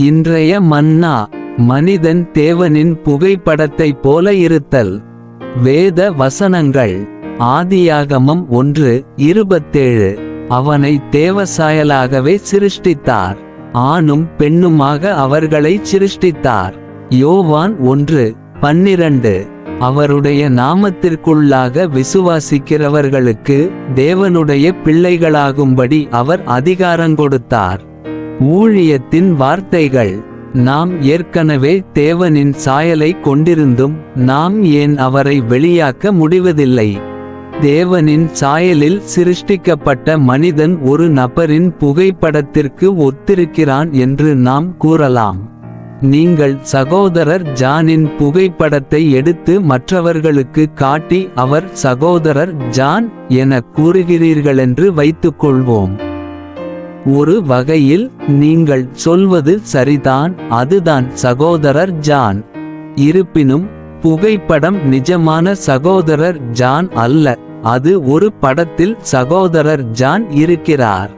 இன்றைய மன்னா மனிதன் தேவனின் புகைப்படத்தைப் போல இருத்தல். வேத வசனங்கள் ஆதியாகமம் ஒன்று இருபத்தேழு. அவனை தேவசாயலாகவே சிருஷ்டித்தார். ஆணும் பெண்ணுமாக அவர்களை சிருஷ்டித்தார். யோவான் ஒன்று பன்னிரண்டு. அவருடைய நாமத்திற்குள்ளாக விசுவாசிக்கிறவர்களுக்கு தேவனுடைய பிள்ளைகளாகும்படி அவர் அதிகாரங்கொடுத்தார் ஊழியத்தின் வார்த்தைகள். நாம் ஏற்கனவே தேவனின் சாயலை கொண்டிருந்தும் நாம் ஏன் அவரை வெளியாக்க முடிவதில்லை? தேவனின் சாயலில் சிருஷ்டிக்கப்பட்ட மனிதன் ஒரு நபரின் புகைப்படத்திற்கு ஒத்திருக்கிறான் என்று நாம் கூறலாம். நீங்கள் சகோதரர் ஜானின் புகைப்படத்தை எடுத்து மற்றவர்களுக்கு காட்டி அவர் சகோதரர் ஜான் என கூறுகிறீர்களென்று வைத்துக்கொள்வோம். ஒரு வகையில் நீங்கள் சொல்வது சரிதான் அதுதான் சகோதரர் ஜான். இருப்பினும் புகைப்படம் நிஜமான சகோதரர் ஜான் அல்ல அது ஒரு படத்தில் சகோதரர் ஜான் இருக்கிறார்.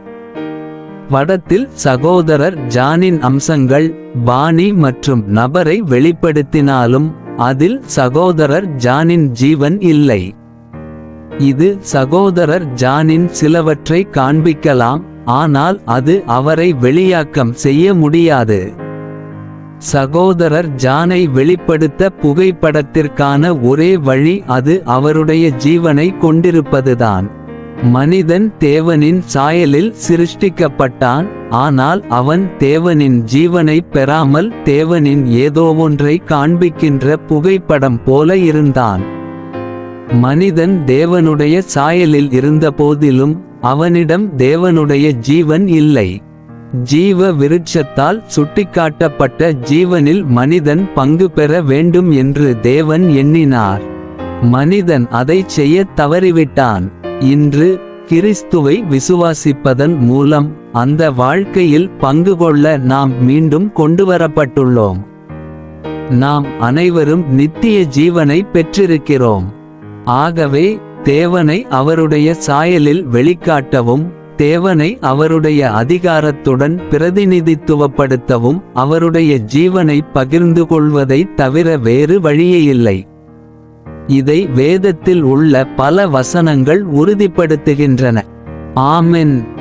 படத்தில் சகோதரர் ஜானின் அம்சங்கள் பாணி மற்றும் நபரை வெளிப்படுத்தினாலும் அதில் சகோதரர் ஜானின் ஜீவன் இல்லை. இது சகோதரர் ஜானின் சிலவற்றை காண்பிக்கலாம் ஆனால் அது அவரை வெளியாக்கம் செய்ய முடியாது. சகோதரர் ஜானை வெளிப்படுத்த புகைப்படத்திற்கான ஒரே வழி அது அவருடைய ஜீவனை கொண்டிருப்பதுதான். மனிதன் தேவனின் சாயலில் சிருஷ்டிக்கப்பட்டான் ஆனால் அவன் தேவனின் ஜீவனை பெறாமல் தேவனின் ஏதோ ஒன்றை காண்பிக்கின்ற புகைப்படம் போல இருந்தான். மனிதன் தேவனுடைய சாயலில் இருந்தபோதிலும் அவனிடம் தேவனுடைய ஜீவன் இல்லை. ஜீவ விருட்சத்தால் சுட்டிக்காட்டப்பட்ட ஜீவனில் மனிதன் பங்கு பெற வேண்டும் என்று தேவன் எண்ணினார். மனிதன் அதைச் செய்யத் தவறிவிட்டான். இன்று கிறிஸ்துவை விசுவாசிப்பதன் மூலம் அந்த வாழ்க்கையில் பங்கு கொள்ள நாம் மீண்டும் கொண்டுவரப்பட்டுள்ளோம். நாம் அனைவரும் நித்திய ஜீவனை பெற்றிருக்கிறோம். ஆகவே தேவனை அவருடைய சாயலில் வெளிக்காட்டவும் தேவனை அவருடைய அதிகாரத்துடன் பிரதிநிதித்துவப்படுத்தவும் அவருடைய ஜீவனை பகிர்ந்து கொள்வதை தவிர வேறு வழியே இல்லை இதை வேதத்தில் உள்ள பல வசனங்கள் உறுதிப்படுத்துகின்றன. ஆமென்.